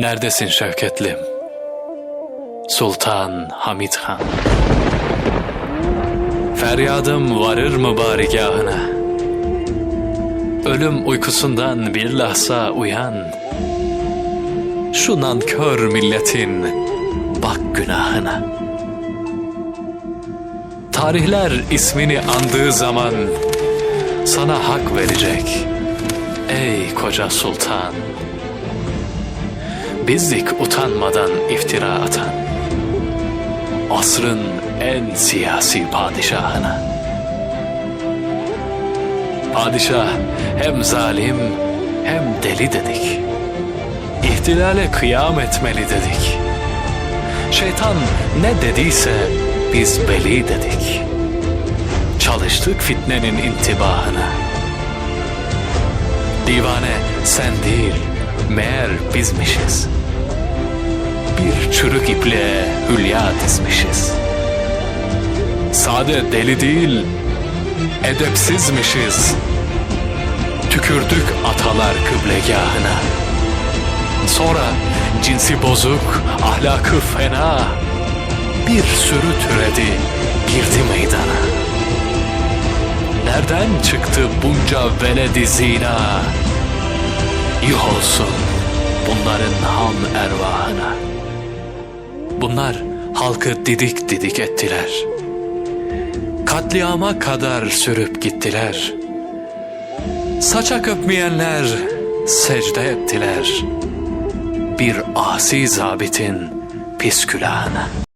Neredesin Şevketlim? Sultan Hamid Han. Feryadım varır mı barigahına? Ölüm uykusundan bir lahza uyan. Şu nankör milletin bak günahına. Tarihler ismini andığı zaman sana hak verecek. Ey koca sultan. Bizdik utanmadan iftira atan. Asrın en siyasi padişahına. Padişah hem zalim hem deli dedik. İhtilale kıyam etmeli dedik. Şeytan ne dediyse biz beli dedik. Çalıştık fitnenin intibahına. Divane sen değil, meğer bizmişiz. Bir çürük iple hülya dizmişiz. Sade deli değil, edepsizmişiz. Tükürdük atalar kıblegahına. Sonra cinsi bozuk, ahlakı fena. Bir sürü türedi, girdi meydana. Nereden çıktı bunca veledi zina? Yuh olsun bunların ham ervahına. Bunlar halkı didik didik ettiler. Katliama kadar sürüp gittiler. Saça köpmeyenler secde ettiler. Bir asi zabitin pis külahına.